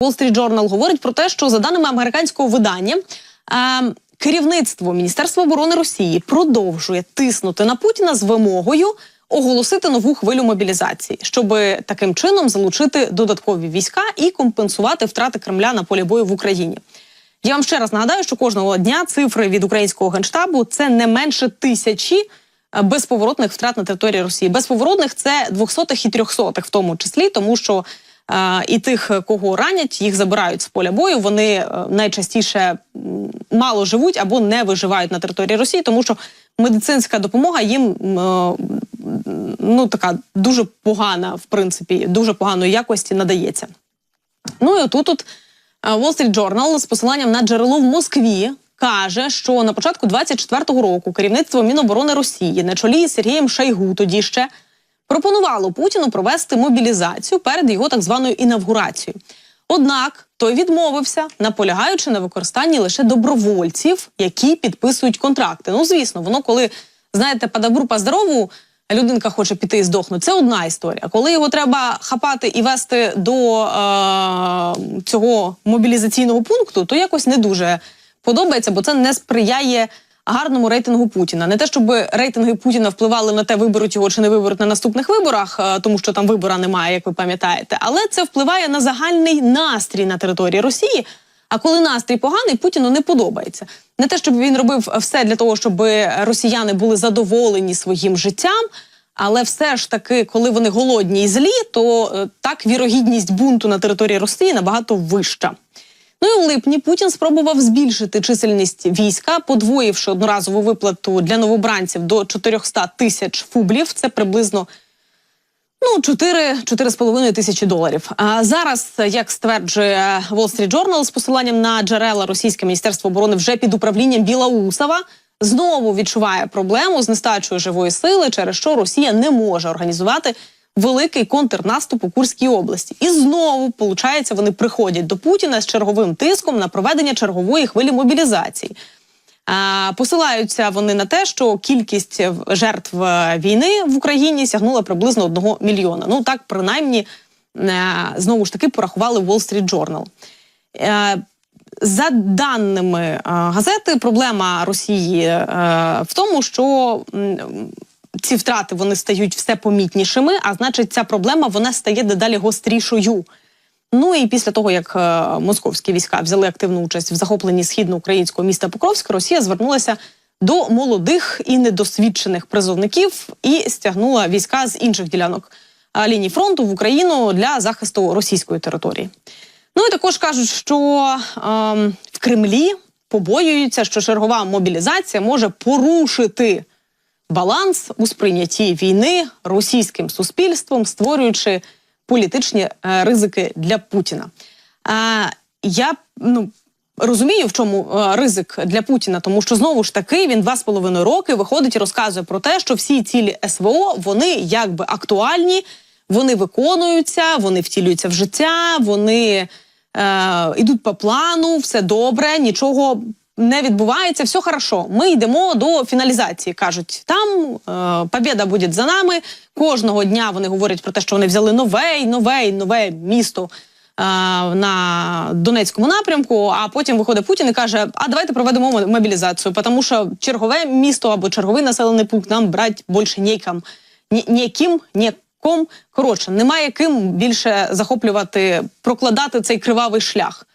Wall Street Journal говорить про те, що за даними американського видання. Е, Керівництво Міністерства оборони Росії продовжує тиснути на Путіна з вимогою оголосити нову хвилю мобілізації, щоб таким чином залучити додаткові війська і компенсувати втрати Кремля на полі бою в Україні. Я вам ще раз нагадаю, що кожного дня цифри від українського генштабу це не менше тисячі е, безповоротних втрат на території Росії. Безповоротних це двохсотих і трьохсотих, в тому числі, тому що і тих, кого ранять, їх забирають з поля бою. Вони е, найчастіше мало живуть або не виживають на території Росії, тому що медицинська допомога їм е, ну така дуже погана, в принципі, дуже поганої якості надається. Ну і отут тут е, Wall Street Journal з посиланням на джерело в Москві каже, що на початку 24-го року керівництво Міноборони Росії на чолі з Сергієм Шайгу тоді ще пропонувало Путіну провести мобілізацію перед його так званою інавгурацією. Однак той відмовився, наполягаючи на використанні лише добровольців, які підписують контракти. Ну, звісно, воно коли знаєте, падабур по здорову, людинка хоче піти і здохнути. Це одна історія. Коли його треба хапати і вести до е, цього мобілізаційного пункту, то якось не дуже подобається, бо це не сприяє гарному рейтингу Путіна. Не те, щоб рейтинги Путіна впливали на те, виберуть його чи не виберуть на наступних виборах, е, тому що там вибора немає, як ви пам'ятаєте. Але це впливає на загальний настрій на території Росії. А коли настрій поганий, Путіну не подобається. Не те, щоб він робив все для того, щоб росіяни були задоволені своїм життям. Але все ж таки, коли вони голодні і злі, то е, так вірогідність бунту на території Росії набагато вища. Ну і у липні Путін спробував збільшити чисельність війська, подвоївши одноразову виплату для новобранців до 400 тисяч фублів. Це приблизно ну 4-4,5 тисячі доларів. А зараз, як стверджує Wall Street Journal з посиланням на джерела російське міністерство оборони вже під управлінням Білаусова. Знову відчуває проблему з нестачою живої сили, через що Росія не може організувати великий контрнаступ у Курській області. І знову, виходить, вони приходять до Путіна з черговим тиском на проведення чергової хвилі мобілізації. Посилаються вони на те, що кількість жертв е, війни в Україні сягнула приблизно одного мільйона. Ну так принаймні е, знову ж таки порахували Wall Street Journal. Е, За даними газети, проблема Росії в тому, що ці втрати вони стають все помітнішими, а значить, ця проблема вона стає дедалі гострішою. Ну і після того, як е, московські війська взяли активну участь в захопленні східноукраїнського міста Покровська, Росія звернулася до молодих і недосвідчених призовників і стягнула війська з інших ділянок е, ліній фронту в Україну для захисту російської території. Ну і також кажуть, що ем, в Кремлі побоюються, що чергова мобілізація може порушити баланс у сприйнятті війни російським суспільством, створюючи політичні е, ризики для Путіна. Е, я ну. Розумію, в чому е, ризик для Путіна, тому що знову ж таки він два з половиною роки виходить і розказує про те, що всі цілі СВО вони якби актуальні, вони виконуються, вони втілюються в життя, вони е, йдуть по плану, все добре, нічого не відбувається, все хорошо. Ми йдемо до фіналізації. кажуть, там е, побіда буде за нами. Кожного дня вони говорять про те, що вони взяли нове, і нове, і нове місто е, на Донецькому напрямку. А потім виходить Путін і каже: А давайте проведемо мобілізацію, тому що чергове місто або черговий населений пункт нам брати більше нікам. Ні, ніким, ніком. Коротше, немає ким більше захоплювати, прокладати цей кривавий шлях.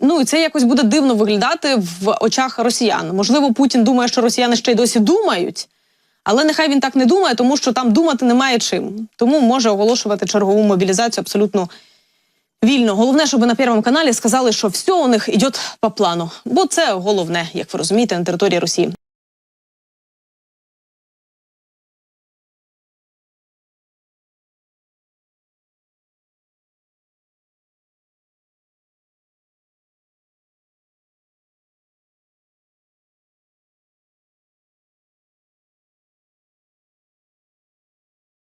Ну і це якось буде дивно виглядати в очах росіян. Можливо, Путін думає, що росіяни ще й досі думають, але нехай він так не думає, тому що там думати немає чим. Тому може оголошувати чергову мобілізацію абсолютно вільно. Головне, щоб на Первому каналі сказали, що все у них йде по плану. Бо це головне, як ви розумієте, на території Росії.